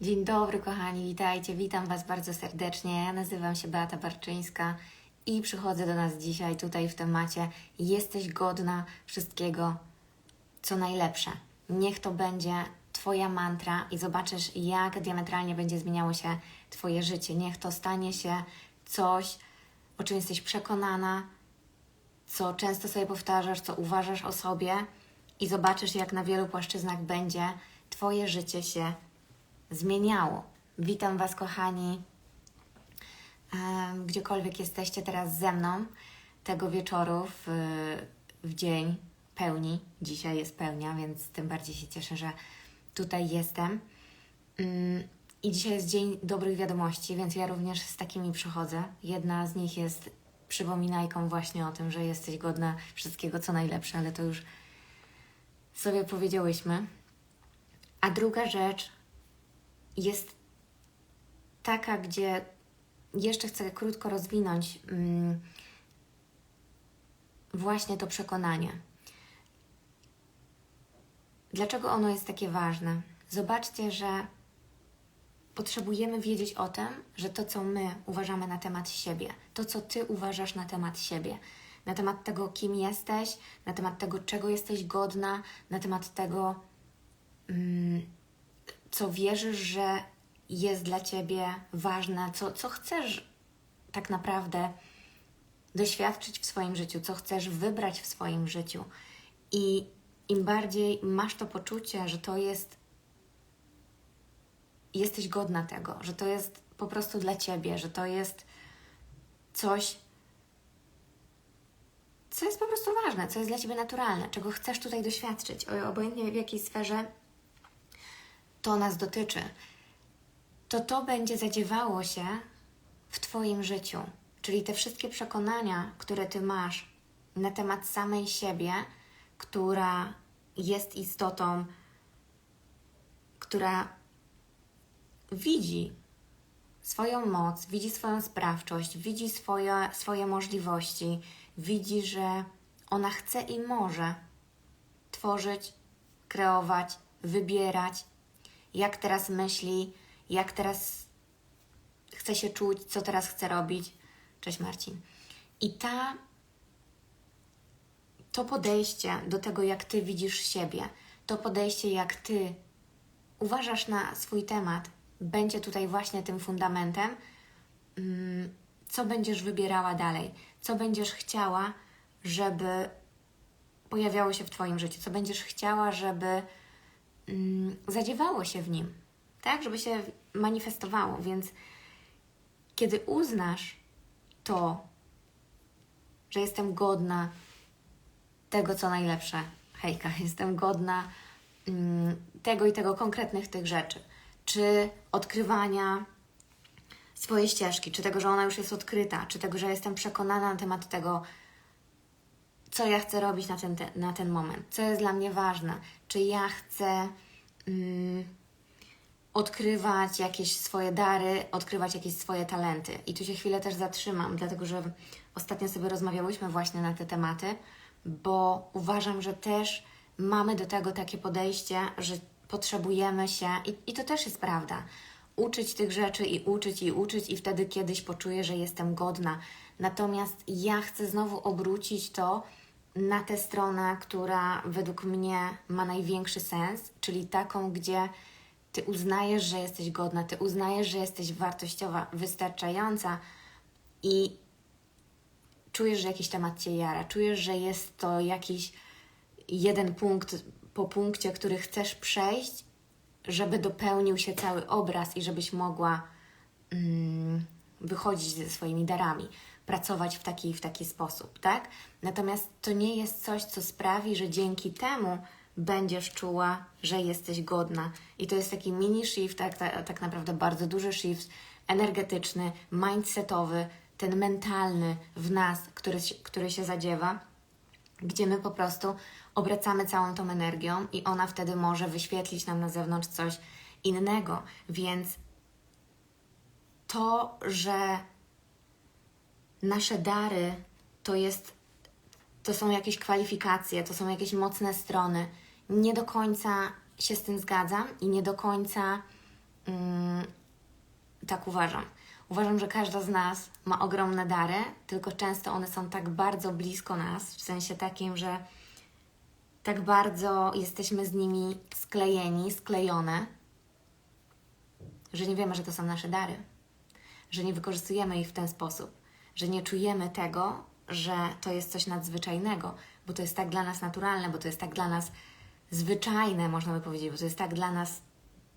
Dzień dobry, kochani, witajcie. Witam Was bardzo serdecznie. Ja nazywam się Beata Barczyńska i przychodzę do nas dzisiaj tutaj w temacie Jesteś godna wszystkiego, co najlepsze. Niech to będzie Twoja mantra i zobaczysz, jak diametralnie będzie zmieniało się Twoje życie. Niech to stanie się coś, o czym jesteś przekonana, co często sobie powtarzasz, co uważasz o sobie i zobaczysz, jak na wielu płaszczyznach będzie Twoje życie się zmieniało. Witam Was, kochani, em, gdziekolwiek jesteście teraz ze mną tego wieczoru w, w dzień pełni. Dzisiaj jest pełnia, więc tym bardziej się cieszę, że tutaj jestem. Mm, I dzisiaj jest dzień dobrych wiadomości, więc ja również z takimi przychodzę. Jedna z nich jest przypominajką właśnie o tym, że jesteś godna wszystkiego, co najlepsze, ale to już sobie powiedziałyśmy. A druga rzecz jest taka, gdzie jeszcze chcę krótko rozwinąć mm, właśnie to przekonanie. Dlaczego ono jest takie ważne? Zobaczcie, że potrzebujemy wiedzieć o tym, że to, co my uważamy na temat siebie, to, co ty uważasz na temat siebie, na temat tego, kim jesteś, na temat tego, czego jesteś godna, na temat tego, mm, co wierzysz, że jest dla ciebie ważne, co, co chcesz tak naprawdę doświadczyć w swoim życiu, co chcesz wybrać w swoim życiu. I im bardziej masz to poczucie, że to jest, jesteś godna tego, że to jest po prostu dla ciebie, że to jest coś, co jest po prostu ważne, co jest dla ciebie naturalne, czego chcesz tutaj doświadczyć, obojętnie w jakiej sferze to nas dotyczy, to to będzie zadziewało się w Twoim życiu. Czyli te wszystkie przekonania, które Ty masz na temat samej siebie, która jest istotą, która widzi swoją moc, widzi swoją sprawczość, widzi swoje, swoje możliwości, widzi, że ona chce i może tworzyć, kreować, wybierać, jak teraz myśli, jak teraz chce się czuć, co teraz chce robić. Cześć Marcin. I ta to podejście do tego, jak ty widzisz siebie, to podejście, jak ty uważasz na swój temat, będzie tutaj właśnie tym fundamentem, mm, co będziesz wybierała dalej, co będziesz chciała, żeby pojawiało się w Twoim życiu, co będziesz chciała, żeby zadziewało się w nim, tak? Żeby się manifestowało. Więc kiedy uznasz to, że jestem godna tego, co najlepsze, hejka, jestem godna mm, tego i tego konkretnych tych rzeczy, czy odkrywania swojej ścieżki, czy tego, że ona już jest odkryta, czy tego, że jestem przekonana na temat tego, co ja chcę robić na ten, te, na ten moment, co jest dla mnie ważne, czy ja chcę mm, odkrywać jakieś swoje dary, odkrywać jakieś swoje talenty. I tu się chwilę też zatrzymam, dlatego że ostatnio sobie rozmawiałyśmy właśnie na te tematy, bo uważam, że też mamy do tego takie podejście, że potrzebujemy się, i, i to też jest prawda, uczyć tych rzeczy i uczyć i uczyć, i wtedy kiedyś poczuję, że jestem godna. Natomiast ja chcę znowu obrócić to na tę stronę, która według mnie ma największy sens, czyli taką, gdzie ty uznajesz, że jesteś godna, ty uznajesz, że jesteś wartościowa, wystarczająca i czujesz, że jakiś temat cię jara, czujesz, że jest to jakiś jeden punkt po punkcie, który chcesz przejść, żeby dopełnił się cały obraz i żebyś mogła mm, wychodzić ze swoimi darami, pracować w taki w taki sposób, tak? Natomiast to nie jest coś, co sprawi, że dzięki temu będziesz czuła, że jesteś godna. I to jest taki mini shift, tak, tak, tak naprawdę bardzo duży shift energetyczny, mindsetowy, ten mentalny w nas, który, który się zadziewa, gdzie my po prostu obracamy całą tą energią i ona wtedy może wyświetlić nam na zewnątrz coś innego. Więc to, że nasze dary to jest to są jakieś kwalifikacje, to są jakieś mocne strony. Nie do końca się z tym zgadzam i nie do końca Mm, tak uważam. Uważam, że każda z nas ma ogromne dary, tylko często one są tak bardzo blisko nas, w sensie takim, że tak bardzo jesteśmy z nimi sklejeni, sklejone, że nie wiemy, że to są nasze dary, że nie wykorzystujemy ich w ten sposób, że nie czujemy tego, że to jest coś nadzwyczajnego, bo to jest tak dla nas naturalne, bo to jest tak dla nas zwyczajne, można by powiedzieć, bo to jest tak dla nas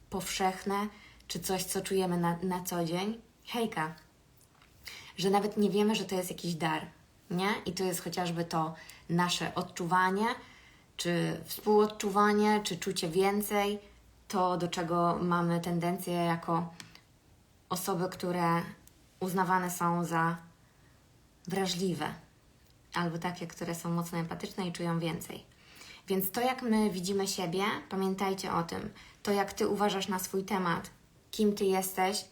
powszechne, czy coś, co czujemy na, na co dzień. Hejka, że nawet nie wiemy, że to jest jakiś dar, nie? I to jest chociażby to nasze odczuwanie, czy współodczuwanie, czy czucie więcej, to do czego mamy tendencję jako osoby, które uznawane są za wrażliwe, albo takie, które są mocno empatyczne i czują więcej. Więc to, jak my widzimy siebie, pamiętajcie o tym. To, jak ty uważasz na swój temat, kim ty jesteś,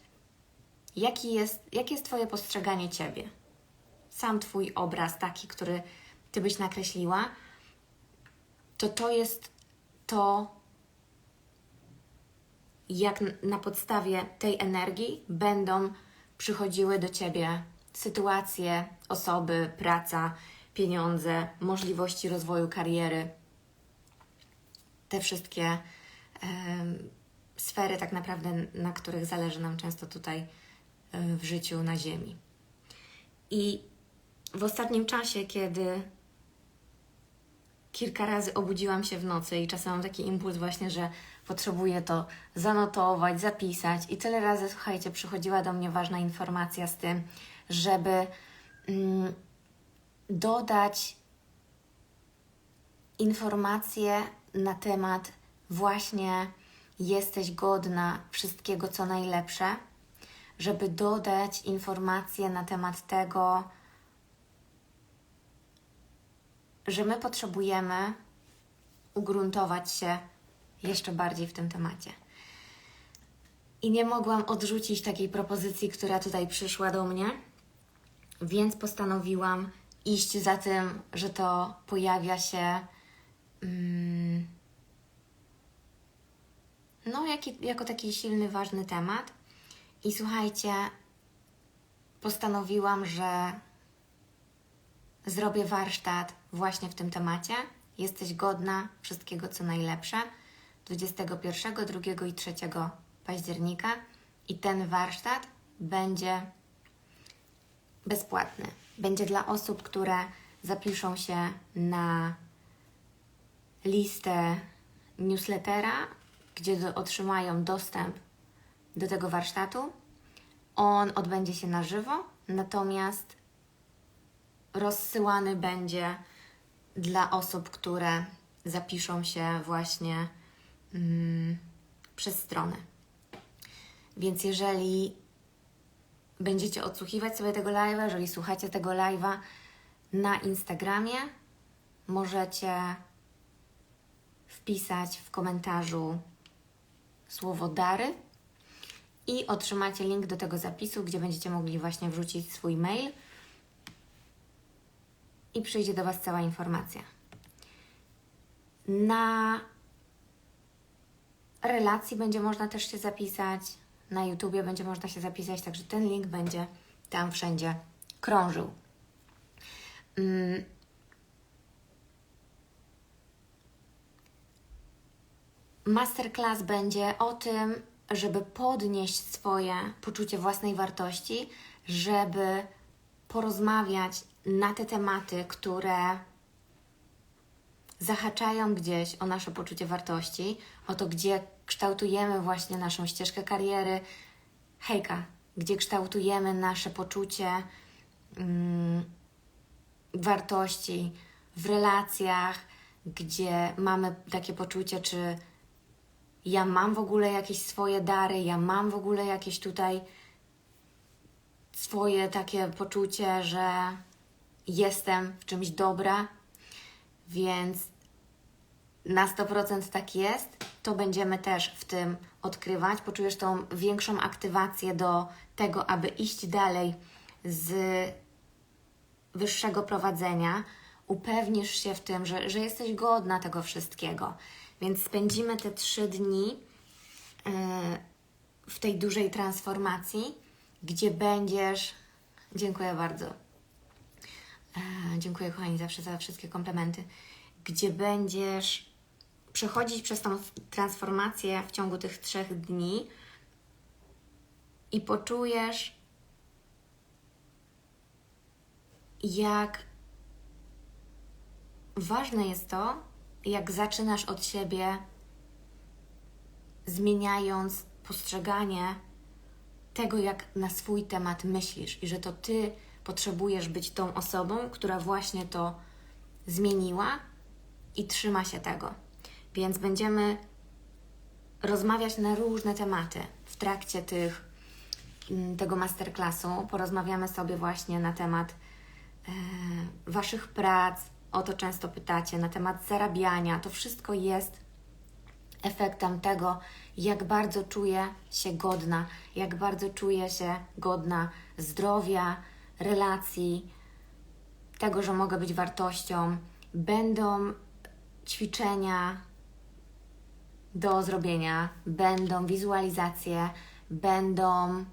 jaki jest, jakie jest Twoje postrzeganie ciebie. Sam Twój obraz, taki, który ty byś nakreśliła, to to jest to, jak na podstawie tej energii będą przychodziły do ciebie sytuacje, osoby, praca, pieniądze, możliwości rozwoju kariery. Te wszystkie e, sfery, tak naprawdę, na których zależy nam często tutaj w życiu na Ziemi. I w ostatnim czasie, kiedy kilka razy obudziłam się w nocy i czasem mam taki impuls właśnie, że potrzebuję to zanotować, zapisać i tyle razy, słuchajcie, przychodziła do mnie ważna informacja z tym, żeby mm, dodać informacje na temat właśnie jesteś godna wszystkiego, co najlepsze, żeby dodać informacje na temat tego, że my potrzebujemy ugruntować się jeszcze bardziej w tym temacie. I nie mogłam odrzucić takiej propozycji, która tutaj przyszła do mnie, więc postanowiłam iść za tym, że to pojawia się mm, no, jako taki silny, ważny temat. I słuchajcie, postanowiłam, że zrobię warsztat właśnie w tym temacie. Jesteś godna wszystkiego, co najlepsze. 21, 2 i 3 października. I ten warsztat będzie bezpłatny. Będzie dla osób, które zapiszą się na listę newslettera, gdzie do, otrzymają dostęp do tego warsztatu. On odbędzie się na żywo, natomiast rozsyłany będzie dla osób, które zapiszą się właśnie mm, przez stronę. Więc jeżeli będziecie odsłuchiwać sobie tego live'a, jeżeli słuchacie tego live'a na Instagramie, możecie wpisać w komentarzu słowo dary i otrzymacie link do tego zapisu, gdzie będziecie mogli właśnie wrzucić swój mail i przyjdzie do Was cała informacja. Na relacji będzie można też się zapisać, na YouTubie będzie można się zapisać, także ten link będzie tam wszędzie krążył. Mm. Masterclass będzie o tym, żeby podnieść swoje poczucie własnej wartości, żeby porozmawiać na te tematy, które zahaczają gdzieś o nasze poczucie wartości, o to, gdzie kształtujemy właśnie naszą ścieżkę kariery. Hejka, gdzie kształtujemy nasze poczucie mm, wartości w relacjach, gdzie mamy takie poczucie, czy ja mam w ogóle jakieś swoje dary, ja mam w ogóle jakieś tutaj swoje takie poczucie, że jestem w czymś dobra, więc na 100% tak jest, to będziemy też w tym odkrywać. Poczujesz tą większą aktywację do tego, aby iść dalej z wyższego prowadzenia. Upewnisz się w tym, że, że jesteś godna tego wszystkiego. Więc spędzimy te trzy dni w w tej dużej transformacji, gdzie będziesz. Dziękuję bardzo. E, dziękuję, kochani, zawsze za wszystkie komplementy. Gdzie będziesz przechodzić przez tą transformację w ciągu tych trzech dni i poczujesz, jak ważne jest to, jak zaczynasz od siebie, zmieniając postrzeganie tego, jak na swój temat myślisz, i że to ty potrzebujesz być tą osobą, która właśnie to zmieniła i trzyma się tego. Więc będziemy rozmawiać na różne tematy w trakcie tych, mm, tego masterclassu. Porozmawiamy sobie właśnie na temat e, Waszych prac, o to często pytacie, na temat zarabiania. To wszystko jest efektem tego, jak bardzo czuję się godna, jak bardzo czuję się godna zdrowia, relacji, tego, że mogę być wartością. Będą ćwiczenia do zrobienia, będą wizualizacje, będą.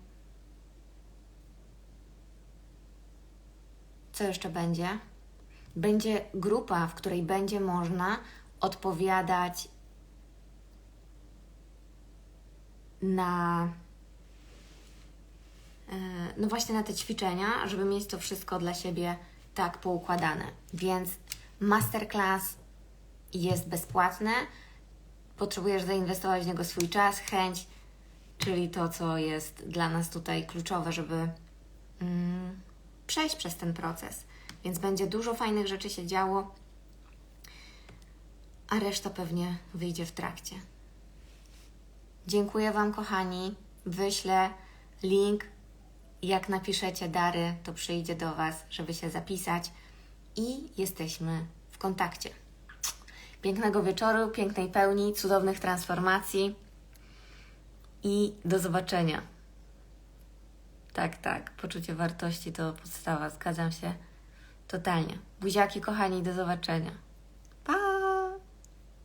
Co jeszcze będzie? Będzie grupa, w której będzie można odpowiadać na e, no właśnie na te ćwiczenia, żeby mieć to wszystko dla siebie tak poukładane. Więc masterclass jest bezpłatny. Potrzebujesz zainwestować w niego swój czas, chęć, czyli to, co jest dla nas tutaj kluczowe, żeby mm, przejść przez ten proces. Więc będzie dużo fajnych rzeczy się działo, a reszta pewnie wyjdzie w trakcie. Dziękuję Wam, kochani. Wyślę link. Jak napiszecie dary, to przyjdzie do Was, żeby się zapisać i jesteśmy w kontakcie. Pięknego wieczoru, pięknej pełni, cudownych transformacji i do zobaczenia. Tak, tak, poczucie wartości to podstawa, zgadzam się totalnie. Buziaki, kochani, do zobaczenia.